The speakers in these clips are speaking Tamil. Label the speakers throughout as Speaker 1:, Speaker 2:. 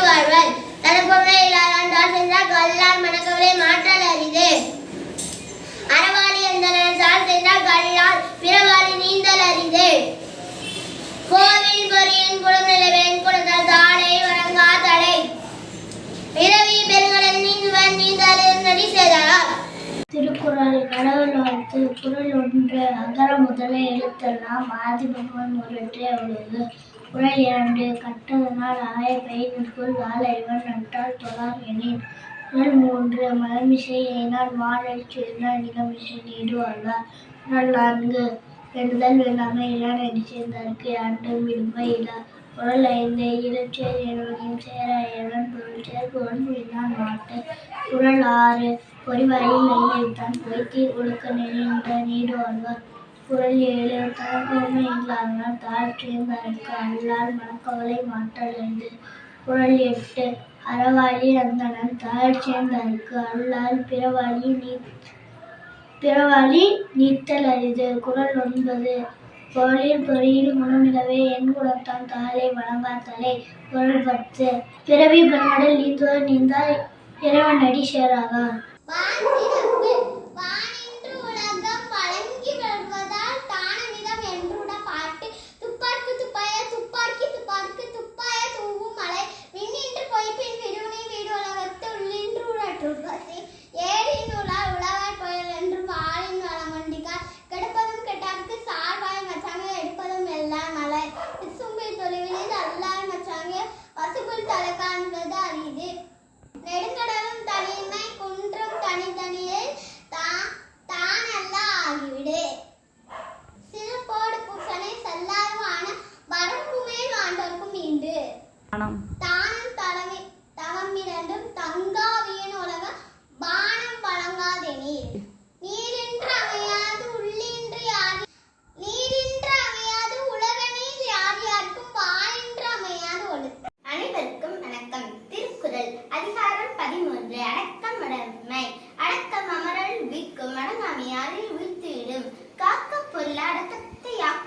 Speaker 1: வாழ்வர் தனப்பொருளை இல்லாதால் சென்றால் கல்லால் மணக்கவரை மாற்றல் அரிது. அறவாளி எந்தனால் சார் சென்றால் கல்லால் பிறவாளி நீந்தல் அரிது. கோவில் பொறியின் குளம் நிலவேன் குளத்தால் தாடை வழங்கா தடை. பிறவி பெருங்கடல் நீந்துவன் நீந்தால் நடி செய்தார்
Speaker 2: திருக்குறள் கடவுள் வாழ்த்து குரல் ஒன்று அகர முதல எழுத்தெல்லாம் ஆதிபகவன் ஒருற்றே உலகு குறள் இரண்டு கட்டதனால் ஆய பெயர்க்குள் வாழைவன் நன்றால் தொழார் எனின். குறள் மூன்று மலமிசை ஏனால் மாடல் சேர்ந்தால் நிலமிசை நீடு வாழ்வார் நான்கு பெறுதல் வெள்ளாமை இளா நடி சேர்ந்தார்க்கு ஆண்டும் விடுமை இலா. குறள் ஐந்து இருச்சேர் எனவும் சேராயவன் பொருள் சேர் பொருள் புரிந்தான் மாட்டு குரல் ஆறு பொறிவாயில் நெய்தான் பொய்த்தி ஒழுக்க நின்ற நீடு வாழ்வார். குரல் ஏழு தனக்கோமை இல்லாதனால் தாழ்ச்சியந்தருக்கு அல்லால் மனக்கவலை மாற்றலந்து குரல் எட்டு அறவாளி அந்தனன் தாழ்ச்சியந்தருக்கு அல்லால் பிறவாளி நீ பிறவாளி நீத்தல் அரிது. குரல் ஒன்பது பொருளில் பொறியில் குணமிலவே என் குலத்தான் தாளை வழங்காத்தலை குரல் பத்து பிறவி பெருமடல் நீந்தோர் நீந்தால் இறைவன் அடி
Speaker 1: சேராதான்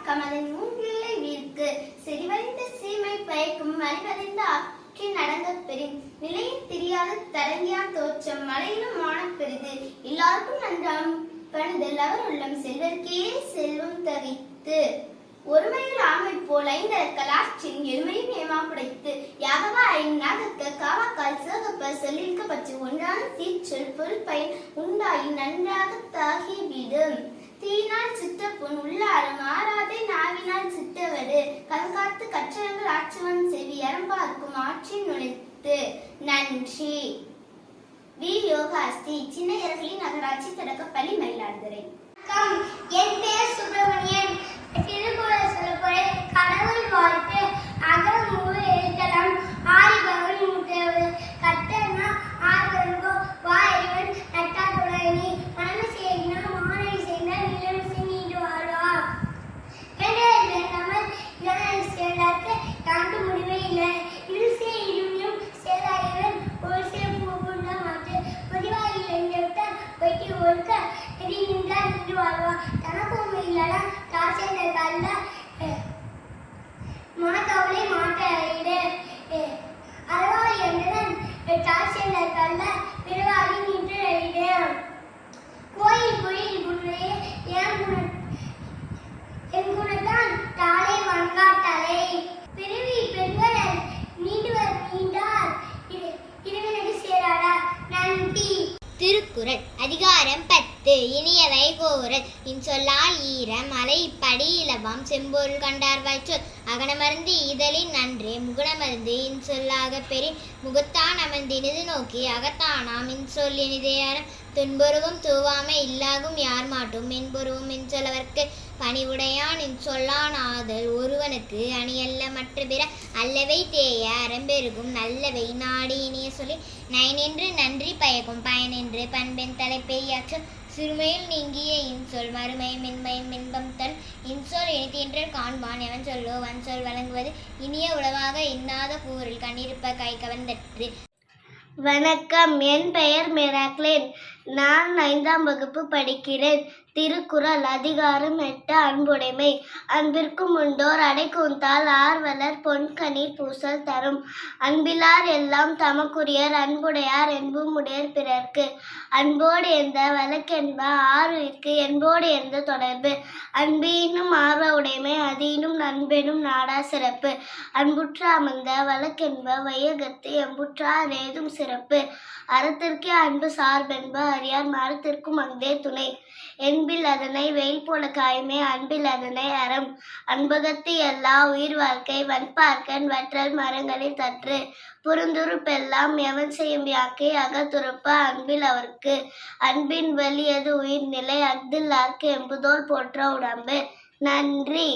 Speaker 1: அடக்கத்தை அதன் மூங்கிலை வீர்க்கு செறிவறிந்த சீமை பயக்கும் வழிவறிந்த ஆற்றின் நடந்த பெரும் நிலையில் தெரியாத தரங்கியான் தோற்றம் மலையிலும் மானப் பெரிது. எல்லாருக்கும் நன்றாம் பணிதல். அவர் உள்ளம் செல்வர்க்கே செல்வம் தவித்து. ஒருமையில் ஆமை போல் ஐந்தர ஆற்றின் எருமையும் ஏமா படைத்து. யாகவா நாகக்க காவாக்கால் சிவகப்ப சொல்லிருக்க பற்றி ஒன்றான தீச்சொல் பொருள் பயன் உண்டாயி நன்றாக தாகி விடும் தீனால் பொன் உள்ளாரம் ஆறாதே நாவினால் சித்தவடு. கண்காத்து கற்றங்கள் ஆற்றுவன் செவி அறம்பார்க்கும் ஆற்றின் நுழைத்து. நன்றி. வி. யோகாஸ்தி சின்ன நகராட்சி தொடக்கப்பள்ளி மயிலாடுதுறை. என் பெயர் சுப்பிரமணியன். திருக்குறள் சொல்லப்போய் கனவு வெட்டி ஒழுக்க எடி நின்றால் நின்று வாழ்வா? தனக்கும் இல்லைனா தாசேந்த கல்ல மனக்கவலை மாட்ட இடு அறவாளி என்றுதான் தாசேந்த கல்ல பிறவாளி நின்று இடு கோயில் கோயில் குருவே ஏன் குண என் குணத்தான் தாளை வணங்காட்டலை பிறவி பெண்கள் நீண்டுவர் நீண்டார் இரு- இருவினடி சேராடா நன்றி
Speaker 3: திருக்குறள் அதிகாரம் பத்து இனியவை கோரல் இன்சொல்லால் ஈர மலை படி இலவாம். செம்பொருள் கண்டார் வாய்ச்சொல். அகனமருந்து இதழின் நன்றே. முகுணமருந்து இன்சொல்லாக பெரிய முகத்தான் அமர்ந்தினிது நோக்கி அகத்தானாம் இன்சொல் இனிதேயாரம் துன்புருவும் தூவாமை இல்லாகும் யார் மாட்டும். என்பொருவும் இன்சொல்லவர்க்கு பணிவுடையான். இன்சொல்லான் ஆதல் ஒருவனுக்கு அணியல்ல மற்ற பிற அல்லவை தேய அறம்பெருகும் நல்லவை நாடி இனிய சொல்லி நயனின்று நன்றி பயக்கும் பயனின்று பண்பெண் தலைப்பெரியாற்றல் சிறுமையில் நீங்கிய இன்சொல் மறுமை மென்மையும் இன்பம் தன் இன்சொல் இனித்தீன்றல் காண்பான் எவன் சொல்லோ வன் சொல் வழங்குவது இனிய உளவாக இன்னாத கூறில் கண்ணிருப்ப கை கவர்ந்தற்று
Speaker 2: வணக்கம் என் பெயர் மிராக்லின்.
Speaker 4: நான் ஐந்தாம் வகுப்பு படிக்கிறேன். திருக்குறள் அதிகாரம் எட்டு அன்புடைமை. அன்பிற்கும் உண்டோர் அடைக்குந்தால் ஆர்வலர் பொன்கணீர் பூசல் தரும். அன்பிலார் எல்லாம் தமக்குரியர் அன்புடையார் என்பும் உடையர் பிறர்க்கு. அன்போடு எந்த வழக்கென்ப ஆறுயிர்க்கு என்போடு எந்த தொடர்பு? அன்பீனும் ஆர்வ உடைமை அதீனும் நண்பெனும் நாடா சிறப்பு. அன்புற்ற அமர்ந்த வழக்கென்ப வையகத்து எம்புற்றார் ஏதும் சிறப்பு. அறத்திற்கே அன்பு சார்பென்ப அறியார் மரத்திற்கும் அங்கே துணை. என்பில் அதனை வெயில் போல காயமே அன்பில் அதனை அறம். அன்பகத்து எல்லா உயிர் வாழ்க்கை வன்பார்க்கன் வற்றல் மரங்களில் தற்று. புறந்துருப்பெல்லாம் எவன் செய்யும் யாக்கை அகத்துறப்ப அன்பில் அவர்க்கு. அன்பின் வெளியது உயிர்நிலை ஆர்க்கு எம்புதோல் போற்ற உடம்பு. நன்றி.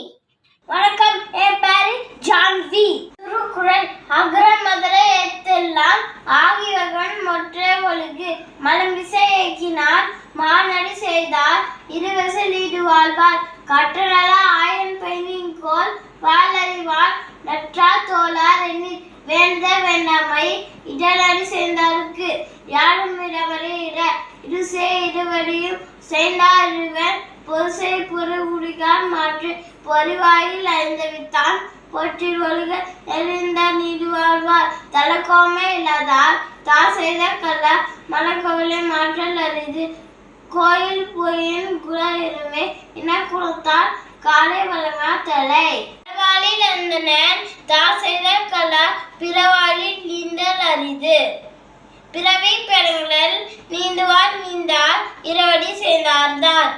Speaker 5: வணக்கம் என் பேரு ஜான்வி திருக்குறள் அகர முதல எழுத்தெல்லாம் ஆகியவன் மொற்றே ஒழுகு. மலம் விசையக்கினார் மாநடி செய்தார் இருவசல் ஈடு வாழ்வார். கற்றனல ஆயன் பெண்ணின் கோல் வாழறிவார் நற்றா தோளார் எண்ணி வேந்த வேண்டாமை இடனடி சேர்ந்தாருக்கு. யாரும் இடவரை இட இருசே இருவரையும் சேர்ந்தார் இருவர். பொருசை புறகுடிகார் மாற்று பொறிவாயில் அறிந்தவித்தான் போற்றில் ஒழுக எரிந்த நீதி வாழ்வார் தலக்கோமே இல்லாதால் தா செய்த கல்ல மலக்கவலை மாற்றல் அரிது. கோயில் பொய்யின் குல இருமே இன குலத்தால் காலை வழங்கா தலை. பிறவாளில் இருந்தனர் தா செய்த கல பிறவாளில் நீந்தல் அரிது. பிறவி பெருங்கல் நீந்துவார் நீந்தார் இரவடி சேர்ந்தார்தார்